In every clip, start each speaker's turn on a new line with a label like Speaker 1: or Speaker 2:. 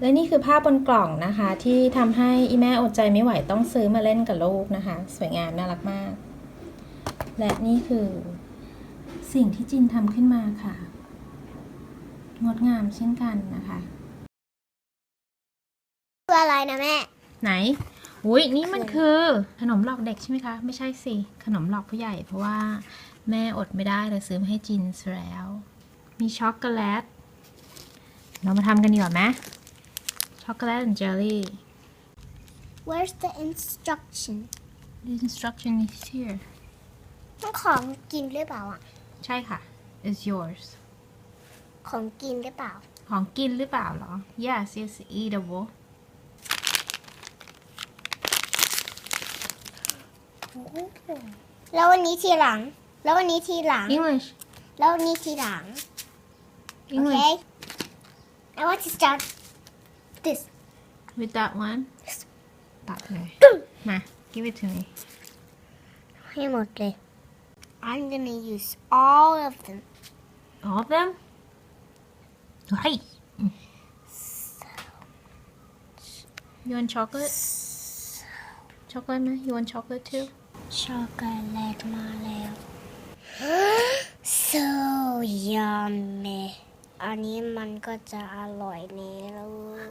Speaker 1: และนี่คือภาพบนกล่องนะคะ ที่ทำให้อีแม่อดใจไม่ไหวต้องซื้อมาเล่นกับลูกนะคะ สวยงามน่ารักมาก และนี่คือสิ่งที่จินทำขึ้นมาค่ะ งดงามเช่นกันนะคะ
Speaker 2: คืออะไรนะแม่
Speaker 1: ไหน อุ้ยนี่มันคือขนมหลอกเด็กใช่ไหมคะ ไม่ใช่สิ ขนมหลอกผู้ใหญ่ เพราะว่าแม่อดไม่ได้เลยซื้อมาให้จินซะแล้ว มีช็อกโกแลต เรามาทำกันดีกว่าไหม ช็อกโกแลต and jelly
Speaker 2: Where's the instruction
Speaker 1: the instruction is here
Speaker 2: มันของกินหรือเปล่าอะ
Speaker 1: ใช่ค่ะ is yours
Speaker 2: ของกินหรือเปล่า
Speaker 1: ของกินหรือเปล่าเหรอ yes it's eatable
Speaker 2: แล้ววันนี้ทีหลัง แล้ววันนี้ทีหลัง
Speaker 1: English
Speaker 2: แล้ววันนี้ทีหลัง
Speaker 1: English
Speaker 2: Okay I want to start this
Speaker 1: with that one ตัดเลยมา give it to me
Speaker 2: ให้หมดเลย I'm gonna use all of them
Speaker 1: all of them เฮ้ย you want chocolate chocolate ไหม you want chocolate too
Speaker 2: ช็อกโกแลตมาแล้ว so yummy อันนี้มันก็จะอร่อยแน่เลย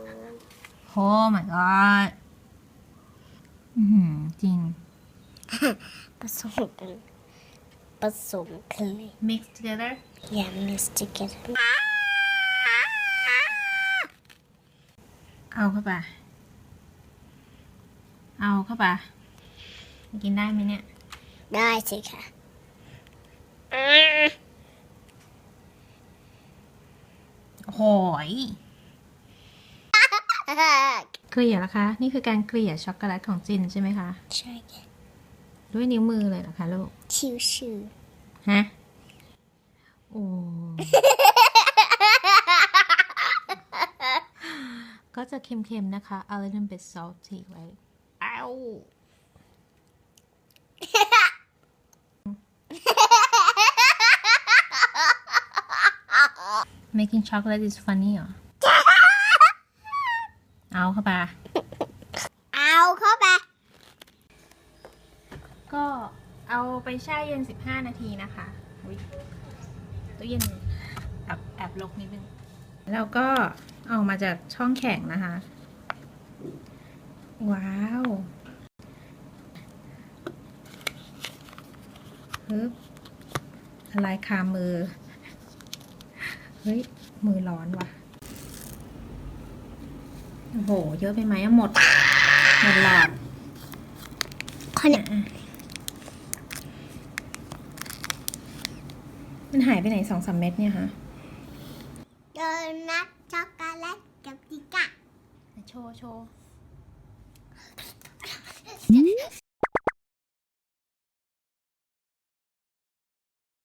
Speaker 1: oh my god อือหือจริง
Speaker 2: ผสมกันผสมกันเลย
Speaker 1: mix together
Speaker 2: Yeah, mix together
Speaker 1: เอาเข้าไป เอาเข้าไป กินได้ไหมเนี่ย
Speaker 2: ได้สิค่ะ
Speaker 1: โหยเกลี่ยแล้วคะ นี่คือการเกลี่ยช็อกโกแลตของจินใช่ไหมคะ
Speaker 2: ใช่ค่ะ
Speaker 1: ด้วยนิ้วมือเลยเหรอคะลูก
Speaker 2: ชิวชิว
Speaker 1: ฮะ โอ้ ก็จะเค็มๆนะคะ a little bit salty right อ้าว making chocolate is funny เหรอ เอาเข้าไป
Speaker 2: เอาเข้าไป
Speaker 1: ก็เอาไปแช่เย็น 15 นาทีนะคะอุ๊ยตู้เย็นแอบแอบลกนิดนึง แล้วก็เอามาจากช่องแข็งนะคะ ว้าวฮึบอะไรคามือ เฮ้ย มือร้อนว่ะ โอ้โห เยอะไปไหมอะหมด หมดหลอด
Speaker 2: คนเนี่ย
Speaker 1: อะมันหายไปไหนสองสามเม็ดเนี่ยฮะ
Speaker 2: โดนัทช็อกโกแลตกับดิกะ
Speaker 1: โชว์โชว์